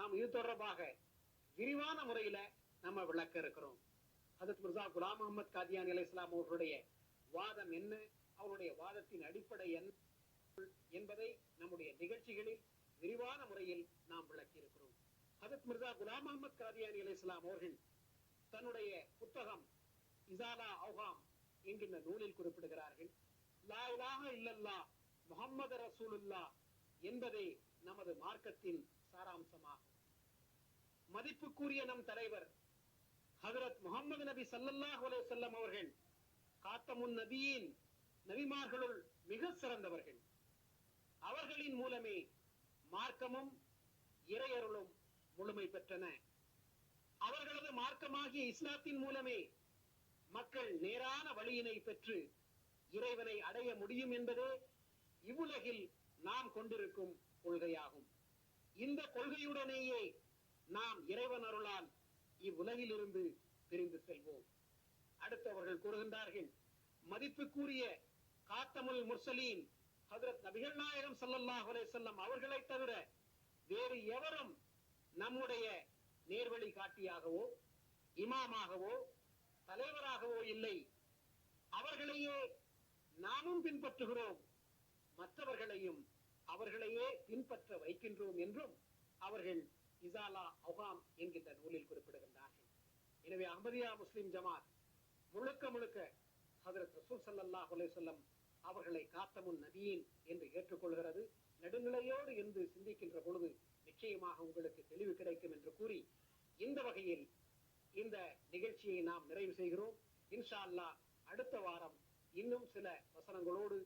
நாம் இது தொடர்பாக விரிவான முறையில நம்ம விளக்க இருக்கிறோம். அதற்கு மிர்சா குலாம் முகமது காதியான் அலி இஸ்லாம் அவர்களுடைய வாதம் என்ன? அவருடைய வாதத்தின் அடிப்படை என்ன என்பதை நம்முடைய நிகழ்ச்சிகளில் விரிவான முறையில் நாம் விளக்கி இருக்கிறோம். ஹதரத் மிர்சா குலாம் முகமது காதியானி அலி இஸ்லாம் அவர்கள் தன்னுடைய புத்தகம் இசாலா அவுகாம் என்கின்ற நூலில் குறிப்பிடுகிறார்கள். லா இலாஹ இல்லல்லா முஹம்மது ரசூலுல்லா என்பதே நமது மார்க்கத்தின் சாராம் மதிப்புக்குரிய நம் தலைவர் ஹதரத் முகமது நபி ஸல்லல்லாஹு செல்லம் அவர்கள் காத்தமுன் நபியின் நபிமார்களுள் மிக சிறந்தவர்கள். அவர்களின் மூலமே மார்க்கமும் இறையருளும் முழுமை பெற்றன. அவர்களது மார்க்கமாகிய இஸ்லாத்தின் மூலமே மக்கள் நேரான வழியினை பெற்று இறைவனை அடைய முடியும் என்பதே இவ்வுலகில் நாம் கொண்டிருக்கும் கொள்கையாகும். இந்த கொள்கையுடனேயே நாம் இறைவன் அருளால் இவ்வுலகிலிருந்து பிரிந்து செல்வோம். அடுத்தவர்கள் கூறுகின்றார்கள் மதிப்புக்குரிய காத்தமுல் முர்சலீன் ஹதரத் நபிகள் நாயகம் ஸல்லல்லாஹு செல்லம் அவர்களை தவிர வேறு எவரும் நம்முடைய நேர்வழி காட்டியாகவோ இமாமாகவோ தலைவராகவோ இல்லை. அவர்களையே நாமும் பின்பற்றுகிறோம். மற்றவர்களையும் அவர்களையே பின்பற்ற வைக்கின்றோம் என்றும் அவர்கள் இசாலா அவாம் என்கின்ற நூலில் குறிப்பிடுகின்றார்கள். எனவே அகமதியா முஸ்லிம் ஜமாத் முழுக்க முழுக்க ஹதரத் ரசூல் சல்லா அலைஹி அவர்களை காத்தமுன் நபியின் என்று ஏற்றுக்கொள்கிறது. நெடுநிலையோடு என்று சிந்திக்கின்ற பொழுது நிச்சயமாக உங்களுக்கு தெளிவு கிடைக்கும் என்று கூறி இந்த வகையில் இந்த நிகழ்ச்சியை நாம் நிறைவு செய்கிறோம். இன்ஷா அல்லாஹ் அடுத்த வாரம் இன்னும் சில வசனங்களோடு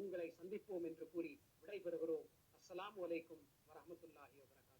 உங்களை சந்திப்போம் என்று கூறி விடைபெறுகிறோம். அஸ்லாம் வலைக்கும் வரமத்துல்லாஹி வபரகாத்துஹு